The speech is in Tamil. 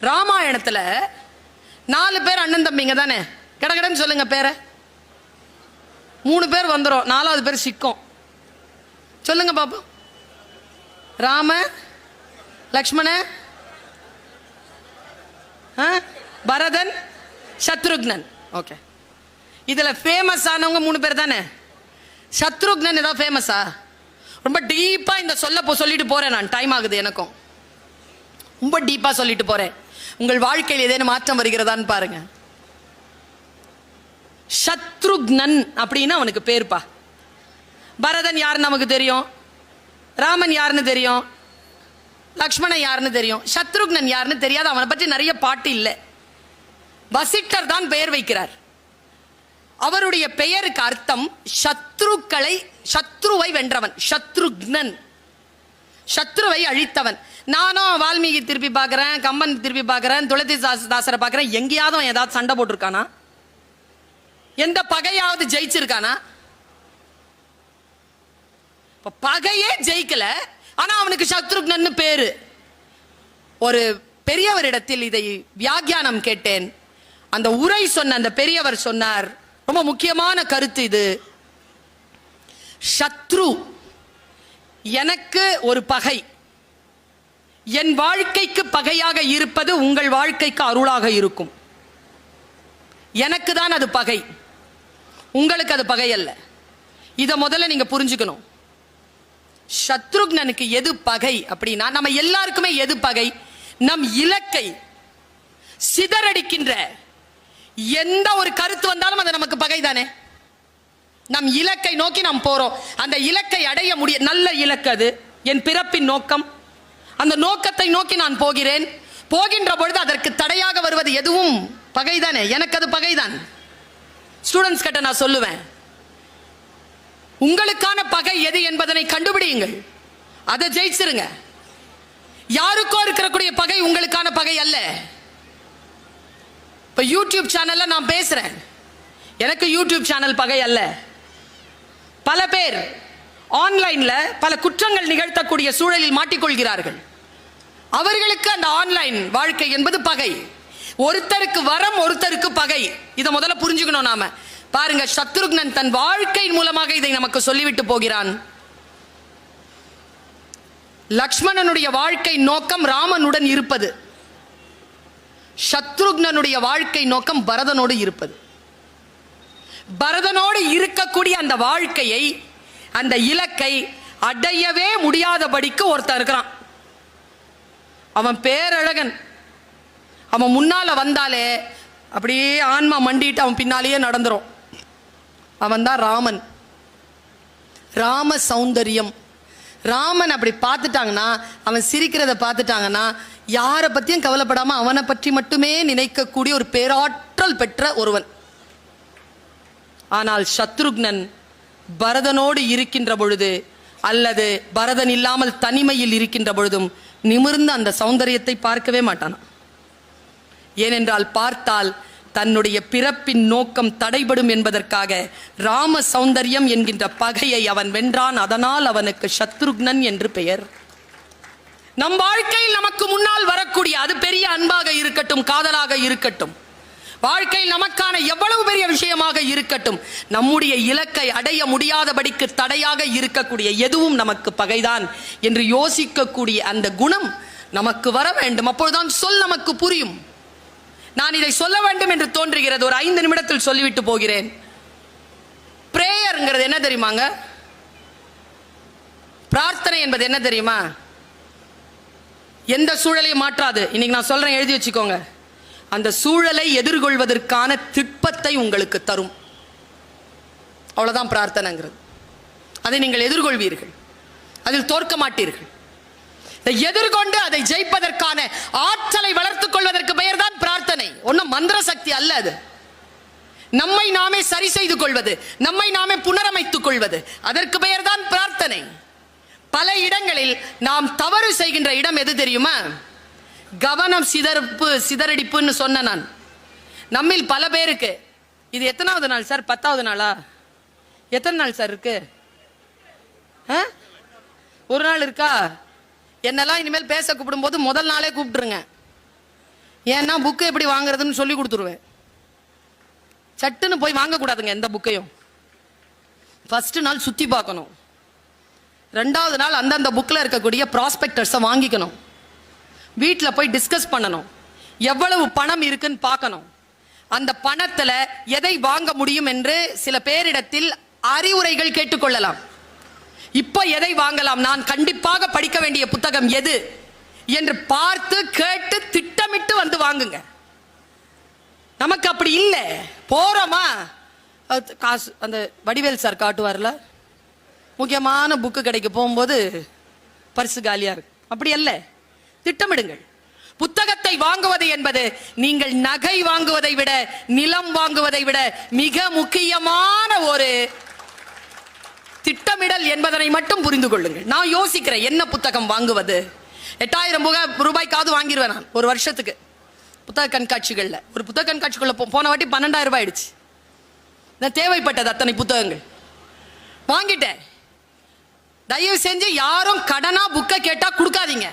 ராமாயணத்துல நாலு பேர் அண்ணன் தம்பிங்க தானே கிடக்கடன்னு சொல்லுங்க பேரை. மூணு பேர் வந்துடும் நாலாவது பேர் சிக்கும். சொல்லுங்க பாப்போம் ராம லக்ஷ்மண ஆ? பரதன் சத்ருக்னன். ஓகே. இதில் ஃபேமஸ் ஆனவங்க மூணு பேர் தானே? சத்ருக்னன் ஏதாவது ஃபேமஸா ரொம்ப டீப்பாக இந்த சொல்ல போ சொல்லிட்டு போகிறேன் நான். டைம் ஆகுது எனக்கும். ரொம்ப டீப்பாக சொல்லிட்டு போகிறேன் உங்கள் வாழ்க்கையில் ஏதேனும் மாற்றம் வருகிறதான்னு பாருங்க. சத்ருக்னன் அப்படின்னு அவனுக்கு பேருப்பா. பரதன் யாருன்னு நமக்கு தெரியும்? ராமன் யாருன்னு தெரியும்? லக்ஷ்மணன் யாருன்னு தெரியும்? சத்ருக்னன் யாருன்னு தெரியாது. அவனை பற்றி நிறைய பாட்டு இல்லை. வசிட்டர் தான் பெயர் வைக்கிறார். அவருடைய பெயருக்கு அர்த்தம் சத்ருக்களை சத்ருவை வென்றவன். சத்ருக்னன். சத்ருவை அழித்தவன். நானும் வால்மீகி திருப்பி பார்க்குறேன் கம்பன் திருப்பி பார்க்குறேன் துளசி தாசரை பார்க்குறேன். எங்கேயாவது அவன் ஏதாவது சண்டை போட்டிருக்கானா? எந்த பகையாவது ஜெயிச்சிருக்கானா? பகையே ஜெயிக்கல. ஆனா அவனுக்கு சத்ருக்னன்னு பேரு. ஒரு பெரியவரிடத்தில் இதை வியாக்கியானம் கேட்டேன். அந்த உரை சொன்ன அந்த பெரியவர் சொன்னார். ரொம்ப முக்கியமான கருத்து இது. சத்ரு எனக்கு ஒரு பகை. என் வாழ்க்கைக்கு பகையாக இருப்பது உங்கள் வாழ்க்கைக்கு அருளாக இருக்கும். எனக்கு தான் அது பகை. உங்களுக்கு அது பகை அல்ல. இதை முதல்ல நீங்க புரிஞ்சுக்கணும். சத்ருக்னனுக்கு எது பகை அப்படின்னா நம்ம எல்லாருக்குமே எது பகை? நம் இலக்கை சிதறடிக்கின்ற எந்த ஒரு கருத்து வந்தாலும் அது நமக்கு பகை தானே நம் இலக்கை நோக்கி நாம் போகிறோம் அந்த இலக்கை அடைய முடிய நல்ல இலக்கு அது. என் பிறப்பின் நோக்கம். அந்த நோக்கத்தை நோக்கி நான் போகிறேன். போகின்ற பொழுது அதற்கு தடையாக வருவது எதுவும் பகைதானே? எனக்கு அது பகைதான். ஸ்டூடெண்ட்ஸ் கிட்ட நான் சொல்லுவேன். உங்களுக்கான பகை எது என்பதனை கண்டுபிடியுங்கள். அதை ஜெயிச்சிருங்க. யாருக்கோ இருக்கக்கூடிய பகை உங்களுக்கான பகை அல்ல. இப்போ யூடியூப் சேனல்ல நான் பேசுறேன். எனக்கு யூடியூப் சேனல் பகை அல்ல. பல பேர் ஆன்லைனில் பல குற்றங்கள் நிகழ்த்தக்கூடிய சூழலில் மாட்டிக்கொள்கிறார்கள். அவர்களுக்கு அந்த ஆன்லைன் வாழ்க்கை என்பது பகை. ஒருத்தருக்கு வரம் ஒருத்தருக்கு பகை. இதை முதல்ல புரிஞ்சுக்கணும் நாம. பாருங்க சத்ருக்னன் தன் வாழ்க்கையின் மூலமாக இதை நமக்கு சொல்லிவிட்டு போகிறான். லக்ஷ்மணனுடைய வாழ்க்கை நோக்கம் ராமனுடன் இருப்பது. சத்ருக்னனுடைய வாழ்க்கை நோக்கம் பரதனோடு இருப்பது. பரதனோடு இருக்கக்கூடிய அந்த வாழ்க்கையை அந்த இலக்கை அடையவே முடியாதபடிக்கு ஒருத்தன் இருக்கிறான். அவன் பேரழகன். அவன் முன்னால வந்தாலே அப்படியே ஆன்மா மண்டிட்டு அவன் பின்னாலேயே நடந்துரும். அவன் தான் ராமன். ராம சௌந்தரியம். ராமன் அப்படி பார்த்துட்டாங்கன்னா அவன் சிரிக்கிறத பார்த்துட்டாங்கன்னா யாரை பற்றியும் கவலைப்படாமல் அவனை பற்றி மட்டுமே நினைக்கக்கூடிய ஒரு பேராற்றல் பெற்ற ஒருவன். ஆனால் சத்ருக்னன் பரதனோடு இருக்கின்ற பொழுது அல்லது பரதன் இல்லாமல் தனிமையில் இருக்கின்ற பொழுதும் நிமிர்ந்து அந்த சௌந்தரியத்தை பார்க்கவே மாட்டானான் ஏனென்றால் பார்த்தால் தன்னுடைய பிறப்பின் நோக்கம் தடைபடும் என்பதற்காக ராம சௌந்தரியம் என்கின்ற பகையை அவன் வென்றான். அதனால் அவனுக்கு சத்ருக்னன் என்று பெயர். நம் வாழ்க்கையில் நமக்கு முன்னால் வரக்கூடிய அது பெரிய அன்பாக இருக்கட்டும் காதலாக இருக்கட்டும். வாழ்க்கையில் நமக்கான எவ்வளவு பெரிய விஷயமாக இருக்கட்டும் நம்முடைய இலக்கை அடைய முடியாதபடிக்கு தடையாக இருக்கக்கூடிய எதுவும் நமக்கு பகைதான் என்று யோசிக்கக்கூடிய அந்த குணம் நமக்கு வர வேண்டும். அப்பொழுதுதான் சொல் நமக்கு புரியும். நான் இதை சொல்ல வேண்டும் என்று தோன்றுகிறது. ஒரு ஐந்து நிமிடத்தில் சொல்லிவிட்டு போகிறேன். பிரேயருங்கிறது என்ன தெரியுமாங்க? பிரார்த்தனை என்பது என்ன தெரியுமா? எந்த சூழலையும் மாற்றாது. இன்னைக்கு நான் சொல்றேன் எழுதி வச்சுக்கோங்க. அந்த சூழலை எதிர்கொள்வதற்கான திட்பத்தை உங்களுக்கு தரும். அவ்வளோதான் பிரார்த்தனைங்கிறது. அதை நீங்கள் எதிர்கொள்வீர்கள். அதில் தோற்க மாட்டீர்கள். எதிர்கொண்டு அதை ஜெயிப்பதற்கான ஆற்றலை வளர்த்துக் கொள்வதற்கு பெயர் தான் பிரார்த்தனை. ஒன்றும் மந்திர சக்தி அல்ல அது. நம்மை நாமே சரி செய்து கொள்வது நம்மை நாமே புனரமைத்துக் கொள்வது அதற்கு பெயர் தான் பிரார்த்தனை. பல இடங்களில் நாம் தவறு செய்கின்ற இடம் எது தெரியுமா? கவனம் சிதறப்பு சிதறடிப்புன்னு சொன்ன நான். நம்மில் பல பேருக்கு. இது எத்தனாவது நாள் சார்? பத்தாவது நாளா? எத்தனை நாள் சார் இருக்கு? ஆ? ஒரு நாள் இருக்கா? என்னெல்லாம் இனிமேல் பேச கூப்பிடும்போது முதல் நாளே கூப்பிட்டுருங்க. ஏன்னா புக்கு எப்படி வாங்குறதுன்னு சொல்லி கொடுத்துருவேன். சட்டுன்னு போய் வாங்கக்கூடாதுங்க எந்த புக்கையும் ஃபஸ்ட்டு நாள் சுற்றி பார்க்கணும். ரெண்டாவது நாள் அந்தந்த புக்கில் இருக்கக்கூடிய ப்ராஸ்பெக்டர்ஸை வாங்கிக்கணும். வீட்டில் போய் டிஸ்கஸ் பண்ணணும். எவ்வளவு பணம் இருக்குன்னு பார்க்கணும். அந்த பணத்தில் எதை வாங்க முடியும் என்று சில பேரிடத்தில் அறிவுரைகள் கேட்டுக்கொள்ளலாம். இப்போ எதை வாங்கலாம்? நான் கண்டிப்பாக படிக்க வேண்டிய புத்தகம் எது? என்று பார்த்து கேட்டு திட்டமிட்டு வந்து வாங்குங்க. நமக்கு அப்படி இல்லை. போறோமா? அது காசு அந்த வடிவேல் சார் காட்டுவார்ல? முக்கியமான புக்கு கடைக்கு போகும்போது பரிசு காலியாக இருக்கு. அப்படி இல்லை திட்டமிடுங்கள். புத்தகத்தை வாங்குவது என்பது நீங்கள் நகை வாங்குவதை விட நிலம் வாங்குவதை விட மிக முக்கியமான ஒரு திட்டமிடல் என்பதனை மட்டும் புரிந்து கொள்ளுங்கள். நான் யோசிக்கிறேன் என்ன புத்தகம் வாங்குவது. எட்டாயிரம் ரூபாய்க்காவது வாங்கிடுவேன் நான் ஒரு வருஷத்துக்கு. புத்தக கண்காட்சிகளில். ஒரு புத்தக கண்காட்சிக்குள்ள போன வாட்டி பன்னெண்டாயிரம் ரூபாய் ஆயிடுச்சு. நான் தேவைப்பட்டது அத்தனை புத்தகங்கள். வாங்கிட்டேன். தயவு செஞ்சு யாரும் கடனா புக்கை கேட்டா கொடுக்காதீங்க.